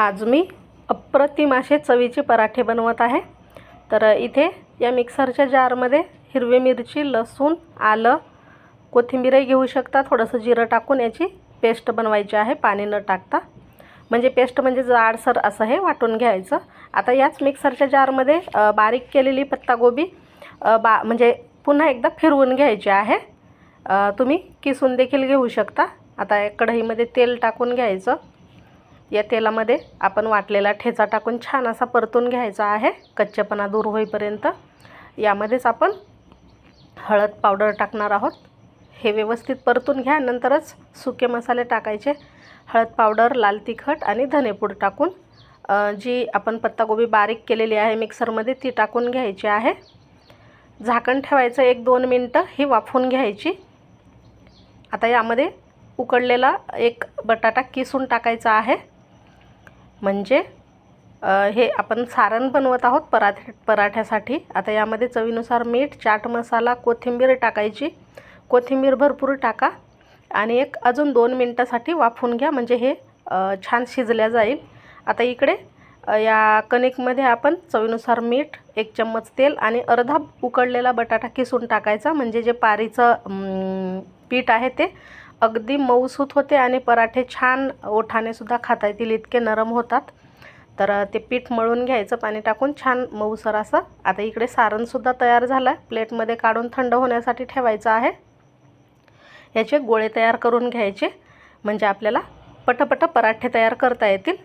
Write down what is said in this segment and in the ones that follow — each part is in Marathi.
आज मी अप्रतिम असे चवीचे पराठे बनवत आहे. तर इथे या मिक्सरच्या जारमध्ये हिरवी मिरची लसूण आलं कोथिंबीरही घेऊ शकता. थोडंसं जिरं टाकून याची पेस्ट बनवायची आहे. पाणी न टाकता. म्हणजे पेस्ट म्हणजे जाडसर असं हे वाटून घ्यायचं. आता याच मिक्सरच्या जारमध्ये बारीक केलेली पत्तागोबी बा म्हणजे पुन्हा एकदा फिरवून घ्यायची आहे. तुम्ही किसून देखील घेऊ शकता. आता या कढईमध्ये तेल टाकून घ्यायचं. या तेलामध्ये आपण वाटलेला ठेचा टाकून छान असा परतून घ्यायचा आहे. कच्चेपणा दूर होईपर्यंत. यामध्येच आपण हळद पावडर टाकणार आहोत. हे व्यवस्थित परतून घ्या. नंतरच सुके मसाले टाकायचे. हळद पावडर लाल तिखट आणि धनेपूड टाकून जी आपण पत्तागोबी बारीक केलेली आहे मिक्सरमध्ये ती टाकून घ्यायची आहे. झाकण ठेवायचं एक दोन मिनटं. ही वाफवून घ्यायची. आता यामध्ये उकडलेला एक बटाटा किसून टाकायचा आहे. म्हणजे हे आपण सारण बनवत आहोत पराठे पराठ्यासाठी. आता यामध्ये चवीनुसार मीठ चाट मसाला कोथिंबीर टाकायची. कोथिंबीर भरपूर टाका आणि एक अजून दोन मिनटासाठी वाफून घ्या म्हणजे हे छान शिजल्या जाईल. आता इकडे या कणिकमध्ये आपण चवीनुसार मीठ एक चम्मच तेल आणि अर्धा उकडलेला बटाटा किसून टाकायचा. म्हणजे जे पारीचं पीठ आहे ते अगदी मऊसूत होते आणि पराठे छान ओठानेसुद्धा खाता येतील इतके नरम होतात. तर ते पीठ मळून घ्यायचं पाणी टाकून छान मऊसर असं. आता इकडे सारणसुद्धा तयार झालं आहे प्लेटमध्ये काढून थंड होण्यासाठी ठेवायचं आहे. याचे गोळे तयार करून घ्यायचे. म्हणजे आपल्याला पटपट पराठे तयार करता येतील.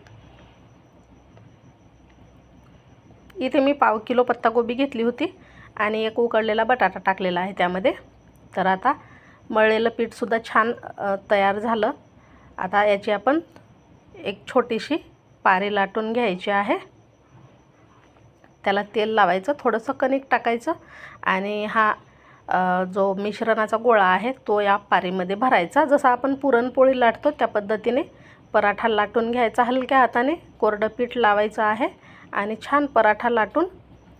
इथे मी पाव किलो पत्ताकोबी घेतली होती आणि एक उकडलेला बटाटा टाकलेला आहे त्यामध्ये. तर आता मळलेलं पीठसुद्धा छान तयार झालं. आता याची आपण एक छोटीशी पारी लाटून घ्यायची आहे. त्याला तेल लावायचं थोडंसं कणिक टाकायचं आणि हा जो मिश्रणाचा गोळा आहे तो या पारीमध्ये भरायचा. जसं आपण पुरणपोळी लाटतो त्या पद्धतीने पराठा लाटून घ्यायचा हलक्या हाताने कोरडं पीठ लावायचं आहे आणि छान पराठा लाटून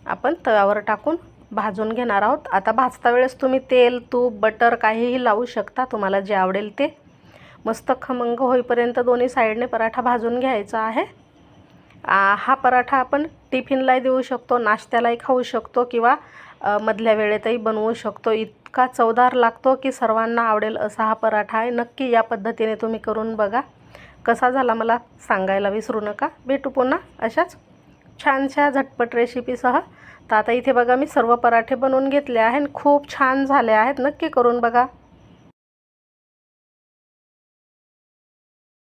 आपण तव्यावर टाकून भाजून घेणार आहोत. आता भाजता वेळेस तुम्ही तेल तूप बटर काहीही लावू शकता. तुम्हाला जे आवडेल ते. मस्त खमंग होईपर्यंत दोन्ही साईडने पराठा भाजून घ्यायचा आहे. हा पराठा आपण टिफिनलाही देऊ शकतो नाश्त्यालाही खाऊ शकतो किंवा मधल्या वेळेतही बनवू शकतो. इतका चवदार लागतो की सर्वांना आवडेल असा हा पराठा आहे. नक्की या पद्धतीने तुम्ही करून बघा. कसा झाला मला सांगायला विसरू नका. भेटू पुन्हा अशाच छानशा झटपट रेसिपीसह तर आता इथे बघा मी सर्व पराठे बनवून घेतले आहे आणि खूप छान झाले आहेत. नक्की करून बघा.